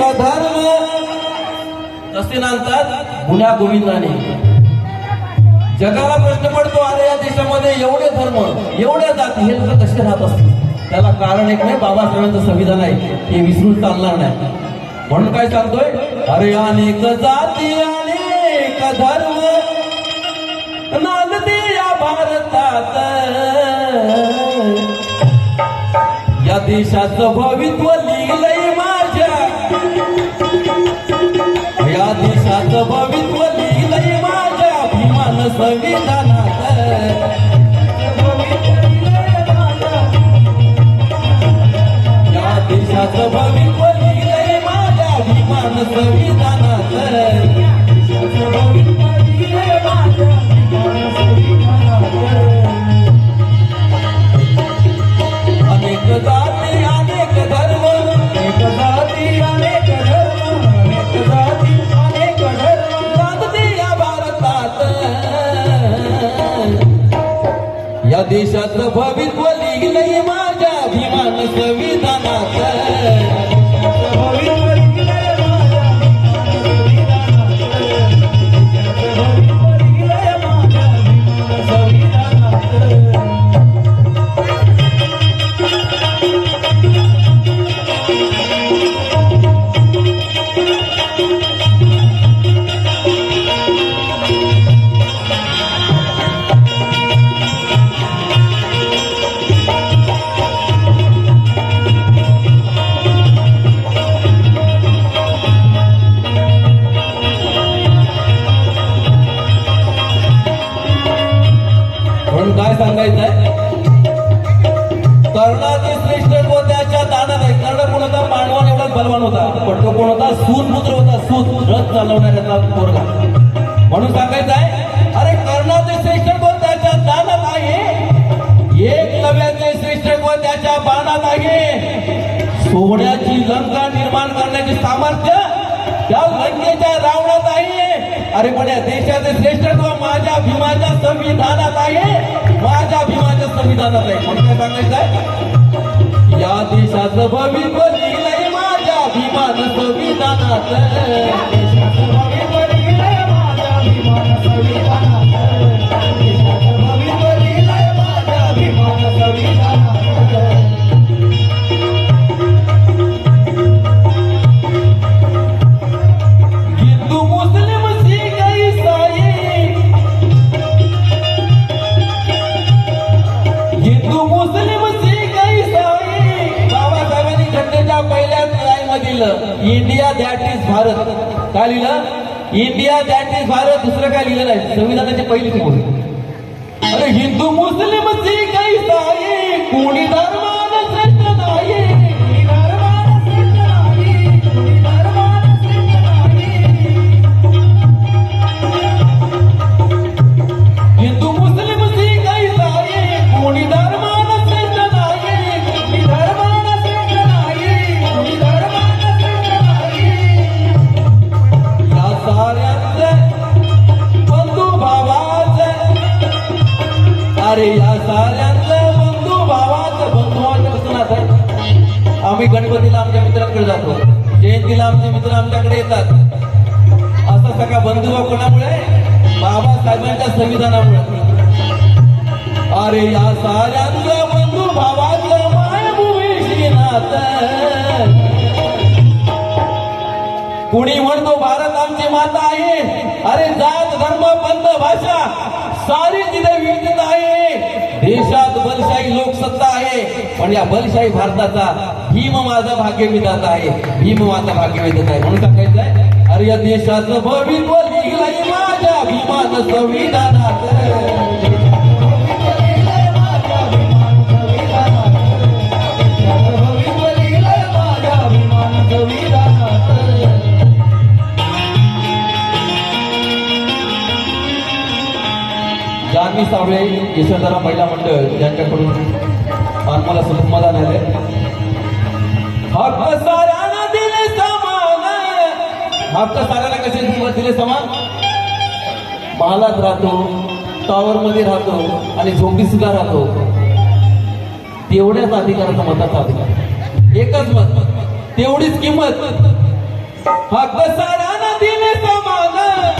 अनेक धर्म? तसे नांदतात गुन्हा गोविंदाने. जगाला प्रश्न पडतो अरे या देशामध्ये एवढे धर्म एवढ्या जाती हे लोक कसे राहत असतील? त्याला कारण एक नाही बाबासाहेबांचं संविधान आहे. हे विसरून चालणार नाही. म्हणून काय सांगतोय? अरे अनेक जाती अनेक धर्म नांदते या भारतात. या देशाचं भवित्व लिहिलंय अभिमान संविधानात या देशाचं या बलवान कोण होता सूत पुत्र होता सूत रथ चालवणाऱ्याचा पोरगा. म्हणून सांगायचं आहे अरे कर्णाचे श्रेष्ठ व त्याच्या दानात आहे? एक नव्याचे श्रेष्ठ व त्याच्या बाणात आहे? सोन्याची लंका निर्माण करण्याचे सामर्थ्य त्या लंकेच्या रावणात आहे. अरे पण या देशाचे श्रेष्ठत्व माझ्या भीमाच्या संविधानात आहे. माझ्या भीमाच्या संविधानात आहे. म्हणून काय सांगायचं आहे? या देशाचं भविष्य लिहिलंय माझ्या इंडिया दॅट इज भारत काय लिहिलं? इंडिया दॅट इज भारत दुसरं काय लिहिलं नाही संविधानाची पहिली अरे हिंदू मुस्लिम सिख ईसाई कोणी धर्म आम्ही गणपतीला आमच्या मित्रांकडे जातो. जयंतीला आमचे मित्र आमच्याकडे येतात. असा सगळा बंधुभाव कोणामुळे? बाबासाहेबांच्या संविधानामुळे. अरे या साऱ्यांचा बंधू भावाचं कुणी म्हणतो भारत आमची माता आहे. अरे जात धर्म पंथ भाषा सारी तिथे विविधता आहे. देशात बलशाही लोकसत्ता आहे. पण या बलशाही भारताचा भीम माझा भाग्य विधात आहे. भीम माझा भाग्य विधात आहे. म्हणून सांगायचं आहे अरे या देशाचं भवित्व लिहिलंय माझ्या भीमान संविधानात जानवी सावळे यशवंतराव महिला मंडळ यांच्याकडून आत्माला समाधान आले हक्क साऱ्यांना दिले समान. हक्क साऱ्यांना कसे दिले- दिले समान? महालात राहतो टॉवर मध्ये राहतो आणि झोपडी सुद्धा राहतो. तेवढ्याच अधिकाराचा मताचा अधिकार. एकच मत तेवढीच किंमत. हक्क सारा दिले समान.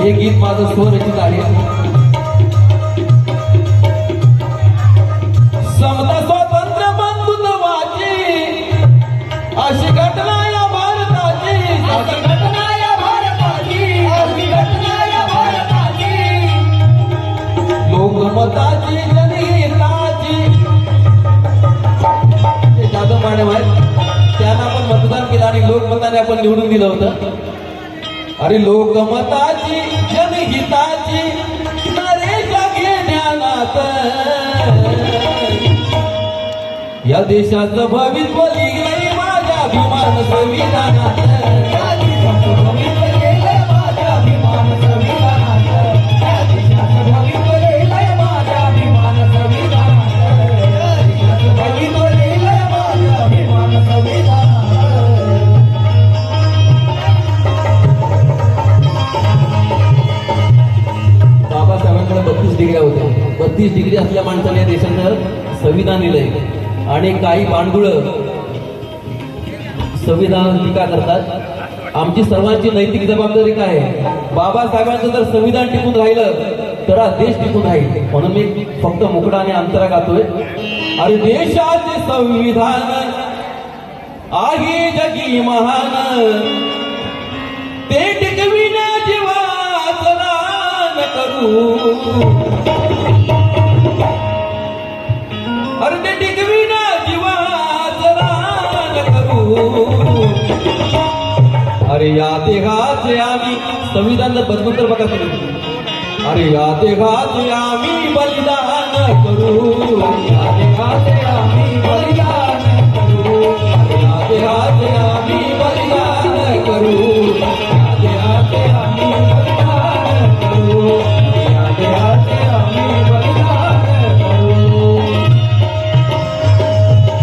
हे गीत माझं स्वरचित आहे. समता स्वातंत्र्य बंधुत्वाची अशी घटना या भारताची. अशी घटना या भारताची अशी घटना या भारताची. लोकमताची जनहिताची. ते जाधव मॅडम आहेत त्यांना आपण मतदान केलं आणि लोकमताने आपण निवडून दिलं होतं. अरे लोकमताची जनहिताची नरेच्या घेण्यात या देशाचं भवित्व लिहिलंय माझ्या अभिमान संविधानात. होत्या डिग्री असल्या माणसाने या देशाचं संविधान लिहिलंय आणि काही बांडगुळ संविधान टीका करतात. आमची सर्वांची नैतिक जबाबदारी काय बाबासाहेबांचं जर संविधान टिकून राहिलं तर हा देश टिकून राहील. म्हणून मी फक्त मुकडा आणि अंतरा गातोय. अरे देशाचे संविधान आहे जगी महान. ते रान करू. अरे ते अरे या देहाचे आम्ही संविधान जर बदलून तर बघा तुम्ही. अरे या देहाचे आम्ही बलिदान करू. या देहाचे आम्ही बलिदान